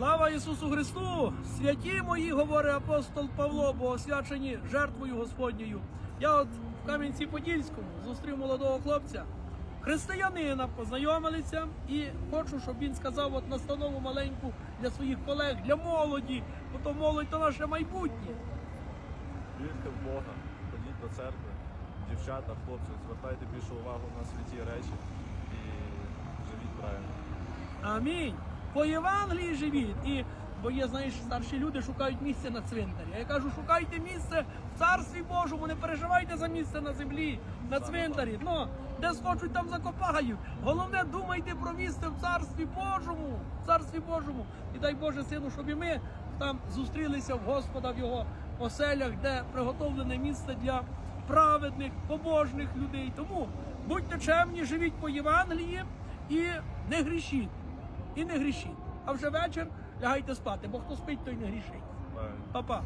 Слава Ісусу Христу! Святі мої, говорить апостол Павло, бо освячені жертвою Господньою. Я от в Кам'янці-Подільському зустрів молодого хлопця, християнина, познайомилися і хочу, щоб він сказав от настанову маленьку для своїх колег, для молоді, бо то молодь то наше майбутнє. Вірте в Бога, ходіть до церкви, дівчата, хлопці, звертайте більше увагу на святі речі і живіть правильно. Амінь. По Євангелії живіть. І бо є, знаєш, старші люди шукають місце на цвинтарі. Я кажу, шукайте місце в царстві Божому, не переживайте за місце на землі, на цвинтарі. Ну, де схочуть, там закопають. Головне, думайте про місце в царстві Божому, в царстві Божому. І дай Боже сину, щоб і ми там зустрілися в Господа в його оселях, де приготовлене місце для праведних, побожних людей. Тому будьте чемні, живіть по Євангелії і не грішіть. І не грішіть. А вже вечір лягайте спати, бо хто спить, той не грішить. Па-па.